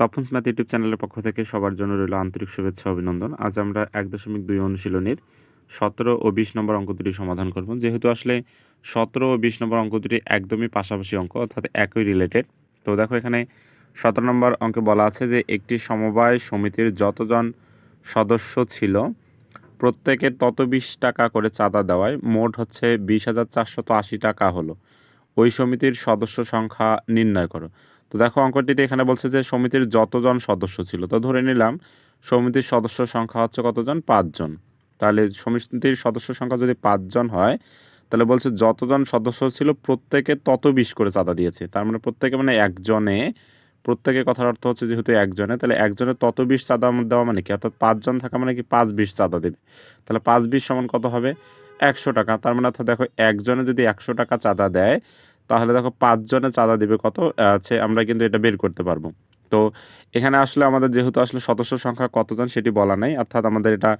তপন্স math YouTube চ্যানেলের পক্ষ থেকে সবার জন্য রইল আন্তরিক শুভেচ্ছা অভিনন্দন। আজ আমরা এক দশমিক দুই অনুশীলনের সতেরো ও বিশ নম্বর অঙ্ক দুটি সমাধান করব। যেহেতু আসলে সতেরো ও বিশ নম্বর অঙ্ক দুটি একদমই পাশাপাশি অঙ্ক, অর্থাৎ একই রিলেটেড তো দেখো এখানে সতেরো নম্বর অঙ্কে বলা আছে যে একটি সমবায় সমিতির যতজন সদস্য ছিল, প্রত্যেকে তত বিশ টাকা করে চাঁদা দেওয়ায় মোট হচ্ছে বিশ হাজার চারশত আশি টাকা হলো। ওই সমিতির সদস্য সংখ্যা নির্ণয় করো। তো দেখো অঙ্কটিতে এখানে বলছে যে সমিতির যতজন সদস্য ছিল, তো ধরে নিলাম সমিতির সদস্য সংখ্যা হচ্ছে কতজন? পাঁচজন। তাহলে সমিতির সদস্য সংখ্যা যদি পাঁচজন হয়, তাহলে বলছে যতজন সদস্য ছিল প্রত্যেকে তত বিশ করে চাঁদা দিয়েছে। তার মানে প্রত্যেকে মানে একজনে প্রত্যেকে কথার অর্থ হচ্ছে যেহেতু একজনে, তাহলে একজনে তত বিশ চাঁদা দেওয়া মানে কি? অর্থাৎ পাঁচজন থাকা মানে কি পাঁচ বিশ চাঁদা দেবে। তাহলে পাঁচ বিশ সমান কত হবে? একশো টাকা। তার মানে অর্থাৎ দেখো একজনে যদি একশো টাকা চাঁদা দেয় তাহলে দেখো পাঁচজনে চাঁদা দিবে কত? আছে, আমরা কিন্তু এটা বের করতে পারব। তো এখানে আসলে আমাদের যেহেতু আসলে সদস্য সংখ্যা কতজন সেটি বলা নাই, অর্থাৎ আমাদের এটা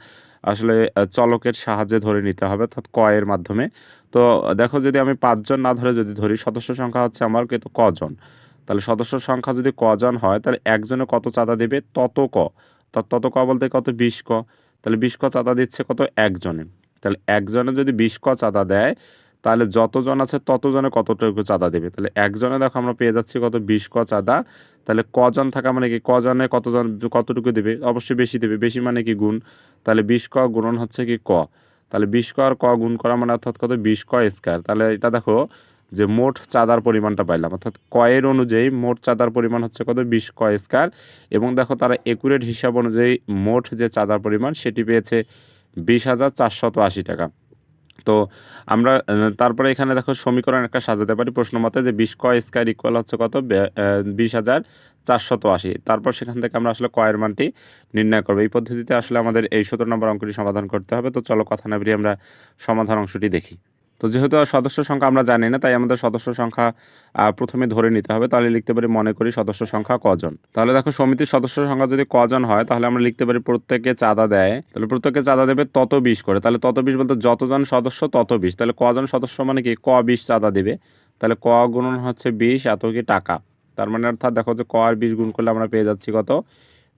আসলে চলকের সাহায্যে ধরে নিতে হবে, অর্থাৎ কয়ের মাধ্যমে। তো দেখো যদি আমি পাঁচজন না ধরে যদি ধরি, সদস্য সংখ্যা হচ্ছে আমার কিন্তু কজন? তাহলে সদস্য সংখ্যা যদি কজন হয়, তাহলে একজনে কত চাঁদা দেবে? তত ক। তত ক বলতে কত? বিশ ক। তাহলে বিশ ক চাঁদা দিচ্ছে কত? একজনে। তাহলে একজনে যদি বিশ ক চাঁদা দেয় তাহলে যতজন আছে ততজনে কতটুকু চাঁদা দেবে? তাহলে একজনে দেখো আমরা পেয়ে যাচ্ছি কত? বিশ ক চাঁদা। তাহলে কজন থাকা মানে কি? কজনে কতজন, কতটুকু দেবে? অবশ্যই বেশি দেবে। বেশি মানে কি? গুণ। তাহলে বিশ ক গুণন হচ্ছে কি? ক। তাহলে বিশ ক আর ক গুণ করা মানে অর্থাৎ কত? বিশ ক স্কোয়ার। তাহলে এটা দেখো যে মোট চাঁদার পরিমাণটা পাইলাম। অর্থাৎ কয়ের অনুযায়ী মোট চাঁদার পরিমাণ হচ্ছে কত? বিশ ক স্কোয়ার। এবং দেখো তারা একুরেট হিসাব অনুযায়ী মোট যে চাঁদার পরিমাণ, সেটি পেয়েছে বিশ হাজার চারশত আশি টাকা। তো আমরা তারপরে এখানে দেখো সমীকরণ একটা সাজাতে পারি। প্রশ্ন মতে যে বিশ কয় স্কোয়ার ইকুয়াল হচ্ছে কত? বিশ হাজার চারশত আশি। তারপর সেখান থেকে আমরা আসলে কয়ের মানটি নির্ণয় করব। এই পদ্ধতিতে আসলে আমাদের এই সতেরো নম্বর অঙ্কটি সমাধান করতে হবে। তো চলো কথা না বেরিয়ে আমরা সমাধান অংশটি দেখি। তো যেহেতু সদস্য সংখ্যা আমরা জানি না, তাই আমাদের সদস্য সংখ্যা প্রথমে ধরে নিতে হবে। তাহলে লিখতে পারি মনে করি সদস্য সংখ্যা কজন। তাহলে দেখো সমিতির সদস্য সংখ্যা যদি কজন হয়, তাহলে আমরা লিখতে পারি প্রত্যেকে চাঁদা দেয়। তাহলে প্রত্যেকে চাঁদা দেবে তত বিশ করে। তাহলে তত বিশ বলতে যতজন সদস্য তত বিশ। তাহলে কজন সদস্য মানে কি? ক বিশ চাঁদা দেবে। তাহলে ক গুণন হচ্ছে বিশ, এত কি টাকা? তার মানে অর্থাৎ দেখো যে ক আর বিশ গুণ করলে আমরা পেয়ে যাচ্ছি কত?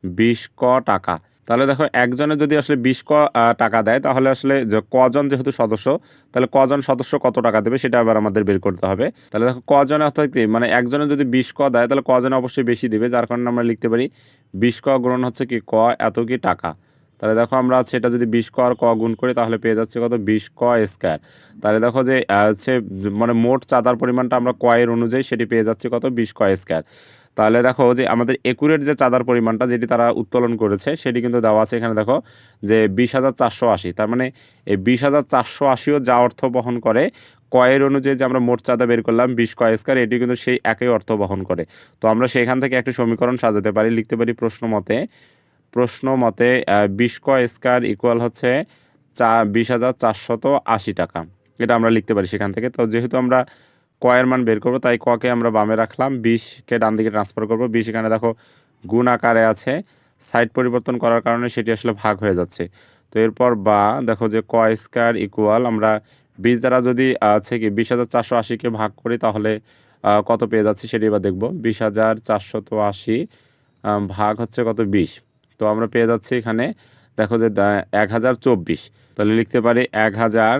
বিশ ক টাকা। তাহলে দেখো একজনে যদি আসলে বিশ ক টাকা দেয়, তাহলে আসলে যে কজন যেহেতু সদস্য, তাহলে কজন সদস্য কত টাকা দেবে সেটা আবার আমাদের বের করতে হবে। তাহলে দেখো কজনে অর্থাৎ কি মানে একজনে যদি বিশ ক দেয়, তাহলে কজনে অবশ্যই বেশি দেবে, যার কারণে আমরা লিখতে পারি বিশ ক গ্রহণ হচ্ছে কি, ক এত কি টাকা। তাহলে দেখো আমরা সেটা যদি বিশ ক আর ক গুণ করি, তাহলে পেয়ে যাচ্ছে কত? বিশ ক স্কোয়ার। তাহলে দেখো যে হচ্ছে মানে মোট চাঁদার পরিমাণটা আমরা কয়ের অনুযায়ী সেটি পেয়ে যাচ্ছি কত? বিশ ক স্কোয়ার। তাহলে দেখো যে আমাদের একুরেট যে চাঁদার পরিমাণটা যেটি তারা উত্তোলন করেছে, সেটি কিন্তু দেওয়া আছে এখানে দেখো যে বিশ হাজার চারশো আশি। তার মানে এই বিশ হাজার চারশো আশিও যা অর্থ বহন করে, কয়ের অনুযায়ী যে আমরা মোট চাঁদা বের করলাম বিশ কয় স্কোয়ার, এটি কিন্তু সেই একই অর্থ বহন করে। তো আমরা সেখান থেকে একটি সমীকরণ সাজাতে পারি, লিখতে পারি প্রশ্ন মতে। প্রশ্ন মতে বিশ কয় স্কোয়ার ইকুয়াল হচ্ছে চা বিশ হাজার চারশত আশি টাকা। এটা আমরা লিখতে পারি সেখান থেকে। তো যেহেতু আমরা কয়ের মান বের করব, তাই ককে আমরা বামে রাখলাম, বিশকে ডান দিকে ট্রান্সফার করব, বিশ এখানে দেখো গুণ আকারে আছে সাইড পরিবর্তন করার কারণে সেটি আসলে ভাগ হয়ে যাচ্ছে। তো এরপর বা, দেখো যে ক স্কোয়ার ইকুয়াল আমরা বিশ দ্বারা যদি আছে কি, বিশ হাজার চারশো আশিকে ভাগ করি, তাহলে কত পেয়ে যাচ্ছে সেটি এবার দেখব। বিশ হাজার চারশত আশি ভাগ হচ্ছে কত বিশ। তো আমরা পেয়ে যাচ্ছি এখানে, দেখো যে এক হাজার চব্বিশ। তাহলে লিখতে পারি এক হাজার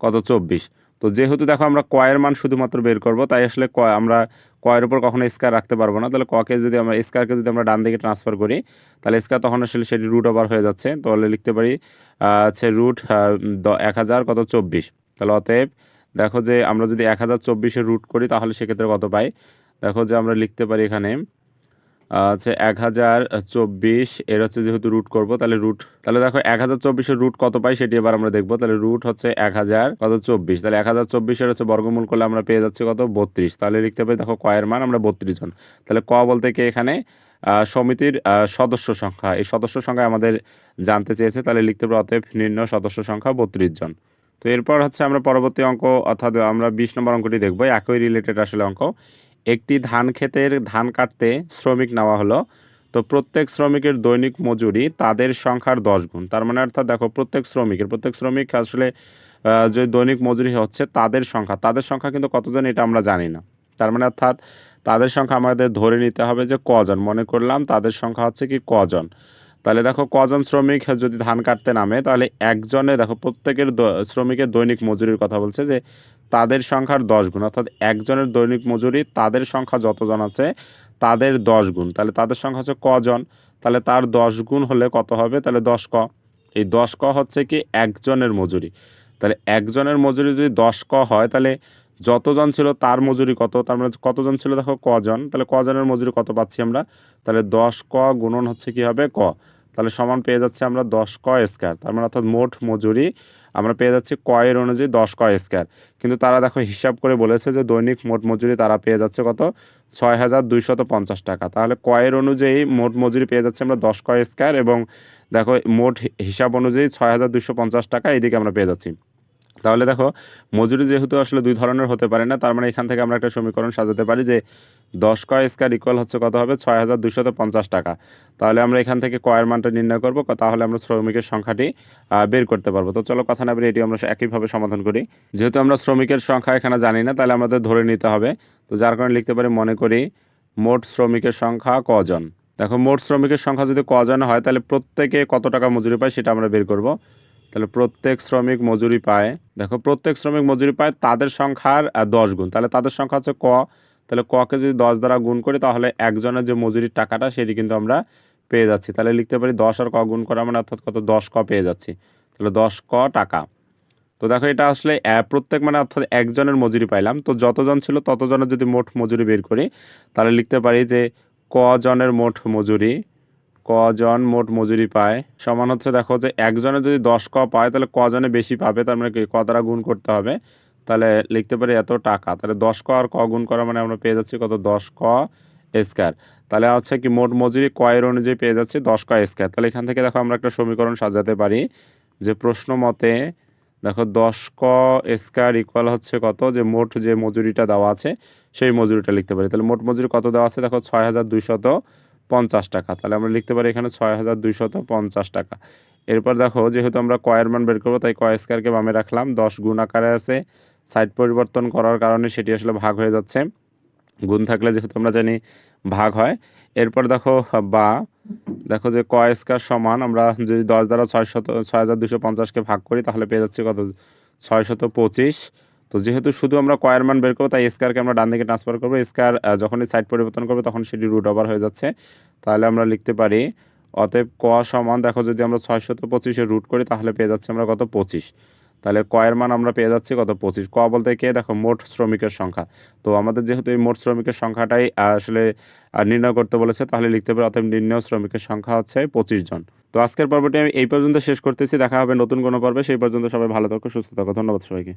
কত চব্বিশ। তো যেহেতু দেখো আমরা কয়ের মান শুধুমাত্র বের করব, তাই আসলে কয় আমরা কয়ের উপর কখনো স্কার রাখতে পারব না। তাহলে ককে যদি আমরা স্কারকে যদি আমরা ডান দিকে ট্রান্সফার করি, তাহলে স্কার তখন আসলে সেটি রুট ওভার হয়ে যাচ্ছে। তাহলে লিখতে পারি হচ্ছে রুট এক হাজার কত চব্বিশ। তাহলে অতএব দেখো যে আমরা যদি এক হাজার চব্বিশে রুট করি, তাহলে সেক্ষেত্রে কত পাই? দেখো যে আমরা লিখতে পারি এখানে হচ্ছে এক হাজার চব্বিশ, এর হচ্ছে যেহেতু রুট করব, তাহলে রুট তাহলে দেখো এক হাজার চব্বিশের রুট কত পাই সেটি এবার আমরা দেখব, তাহলে রুট হচ্ছে এক হাজার কত চব্বিশ, তাহলে এক হাজার চব্বিশের হচ্ছে বর্গমূল করলে আমরা পেয়ে যাচ্ছি কত? বত্রিশ, তাহলে লিখতে পারি দেখো কয়ের মান, আমরা বত্রিশ জন, তাহলে ক বলতে কি এখানে? সমিতির সদস্য সংখ্যা, এই সদস্য সংখ্যা আমাদের জানতে চেয়েছে, তাহলে লিখতে পারি অতএব নিম্ন সদস্য সংখ্যা বত্রিশ জন। তো এরপর হচ্ছে আমরা পরবর্তী অঙ্ক, অর্থাৎ আমরা বিশ নম্বর অঙ্কটি দেখব, একই রিলেটেড আসলে অঙ্ক। একটি ধান ক্ষেতের ধান কাটতে শ্রমিক নেওয়া হলো। তো প্রত্যেক শ্রমিকের দৈনিক মজুরি তাদের সংখ্যার দশ গুণ। তার মানে অর্থাৎ দেখো, প্রত্যেক শ্রমিকের, প্রত্যেক শ্রমিক আসলে যে দৈনিক মজুরি হচ্ছে তাদের সংখ্যা। তাদের সংখ্যা কিন্তু কতজন এটা আমরা জানি না। তার মানে অর্থাৎ তাদের সংখ্যা আমাদের ধরে নিতে হবে যে কজন। মনে করলাম তাদের সংখ্যা হচ্ছে কি কজন? তাহলে দেখো কজন শ্রমিক যদি ধান কাটতে নামে, তাহলে একজনে দেখো প্রত্যেকের শ্রমিকের দৈনিক মজুরির কথা বলছে যে তাদের সংখ্যার দশ গুণ, অর্থাৎ একজনের দৈনিক মজুরি তাদের সংখ্যা যতজন আছে তাদের দশ গুণ। তাহলে তাদের সংখ্যা হচ্ছে কজন? তাহলে তার দশ গুণ হলে কত হবে? তাহলে দশ ক। এই দশ ক হচ্ছে কি একজনের মজুরি। তাহলে একজনের মজুরি যদি দশ ক হয়, তাহলে যতজন ছিল তার মজুরি কত? তার মানে কতজন ছিল দেখো কজন? তাহলে কজনের মজুরি কত পাচ্ছি আমরা? তাহলে দশ ক গুণন হচ্ছে কি হবে ক? তাহলে সমান পেয়ে যাচ্ছে আমরা দশ ক স্কোয়ার। তার মানে অর্থাৎ মোট মজুরি আমরা পেয়ে যাচ্ছি কয়ের অনুযায়ী দশ ক স্কোয়ার। কিন্তু তারা দেখো হিসাব করে বলেছে যে দৈনিক মোট মজুরি তারা পেয়ে যাচ্ছে কত? ছয় হাজার দুইশত পঞ্চাশ টাকা। তাহলে কয়ের অনুযায়ী মোট মজুরি পেয়ে যাচ্ছে আমরা দশ ক স্কোয়ার এবং দেখো মোট হিসাব অনুযায়ী ছয় হাজার দুইশো পঞ্চাশ টাকা এদিকে আমরা পেয়ে যাচ্ছি। তাহলে দেখো, মজুরি যেহেতু আসলে দুই ধরনের হতে পারে না, তার মানে এখান থেকে আমরা একটা সমীকরণ সাজাতে পারি যে দশ কয় স্কোয়ার ইকুয়াল হচ্ছে কত হবে? ছয় হাজার দুইশত পঞ্চাশ টাকা। তাহলে আমরা এখান থেকে কয়ের মানটা নির্ণয় করব তাহলে আমরা শ্রমিকের সংখ্যাটি বের করতে পারব। তো চলো কথা না বেরিয়ে এটি আমরা একইভাবে সমাধান করি। যেহেতু আমরা শ্রমিকের সংখ্যা এখানে জানি না, তাহলে আমাদের ধরে নিতে হবে। তো যার কারণে লিখতে পারি, মনে করি মোট শ্রমিকের সংখ্যা কজন দেখো, মোট শ্রমিকের সংখ্যা যদি কজন হয়, তাহলে প্রত্যেকে কত টাকা মজুরি পায় সেটা আমরা বের করব। তাহলে প্রত্যেক শ্রমিক মজুরি পায়। দেখো, প্রত্যেক শ্রমিক মজুরি পায়, তাদের সংখ্যার দশ গুণ। তাহলে তাদের সংখ্যা হচ্ছে ক। তাহলে ককে যদি দশ দ্বারা গুণ করি, তাহলে একজনের যে মজুরির টাকাটা, সেটি কিন্তু আমরা পেয়ে যাচ্ছি। তাহলে লিখতে পারি দশ আর ক গুণ করা মানে অর্থাৎ কত? দশ ক পেয়ে যাচ্ছি। তাহলে দশ ক টাকা। তো দেখো, এটা আসলে প্রত্যেক মানে অর্থাৎ একজনের মজুরি পাইলাম। তো যতজন ছিল, ততজনের যদি মোট মজুরি বের করি, তাহলে লিখতে পারি যে কজনের মোট মজুরি কজন মোট মজুরি পায়? সমান হচ্ছে দেখো যে একজনে যদি দশ ক পায়, তাহলে কজনে বেশি পাবে? তার মানে কি? ক দ্বারা গুণ করতে হবে? তাহলে লিখতে পারি এত টাকা। তাহলে দশ ক আর ক গুণ করা মানে আমরা পেয়ে যাচ্ছি কত? দশ ক স্কোয়ার। তাহলে হচ্ছে কি মোট মজুরি কয়ের অনুযায়ী পেয়ে যাচ্ছি দশ ক স্কোয়ার। তাহলে এখান থেকে দেখো আমরা একটা সমীকরণ সাজাতে পারি যে প্রশ্ন মতে দেখো দশ ক স্কোয়ার ইকুয়াল হচ্ছে কত? যে মোট যে মজুরিটা দেওয়া আছে, সেই মজুরিটা লিখতে পারি। তাহলে মোট মজুরি কত দেওয়া আছে? দেখো ছয় হাজার দুইশত পঞ্চাশ টাকা। তাহলে আমরা লিখতে পারি এখানে ছয় হাজার দুইশত পঞ্চাশ টাকা। এরপর দেখো, যেহেতু আমরা কয়ের মান বের করব, তাই কয় স্কোয়ারকে বামে রাখলাম। দশ গুণ আকারে আছে। সাইড পরিবর্তন করার কারণে সেটি আসলে ভাগ হয়ে যাচ্ছে। গুণ থাকলে যেহেতু আমরা জানি ভাগ হয়। এরপর দেখো, বা, দেখো যে কয় স্কোয়ার সমান, আমরা যদি দশ দ্বারা ছয় শত ছয় হাজার দুশো পঞ্চাশকে ভাগ করি, তাহলে পেয়ে যাচ্ছি কত? ছয় শত পঁচিশ। তো যেহেতু শুধু আমরা কয়ের মান বের করব, তাই স্কোয়ারকে আমরা ডান দিকে ট্রান্সফার করব। স্কোয়ার যখনই সাইড পরিবর্তন করব, তখন সেটি রুট ওভার হয়ে যাচ্ছে। তাহলে আমরা লিখতে পারি, অতএব ক সমান, দেখো যদি আমরা ছয় শত পঁচিশে রুট করি, তাহলে পেয়ে যাচ্ছি আমরা কত? পঁচিশ। তাহলে কয়ের মান আমরা পেয়ে যাচ্ছি কত? পঁচিশ। ক বলতে কে? দেখো, মোট শ্রমিকের সংখ্যা। তো আমাদের যেহেতু এই মোট শ্রমিকের সংখ্যাটাই আসলে নির্ণয় করতে বলেছে, তাহলে লিখতে পারি, অতএব নির্ণয় শ্রমিকের সংখ্যা হচ্ছে পঁচিশ জন। তো আজকের পর্বটি আমি এই পর্যন্ত শেষ করতেছি। দেখা হবে নতুন কোনো পর্বে। সেই পর্যন্ত সবাই ভালো থাকো, সুস্থ থাকো। ধন্যবাদ সবাইকে।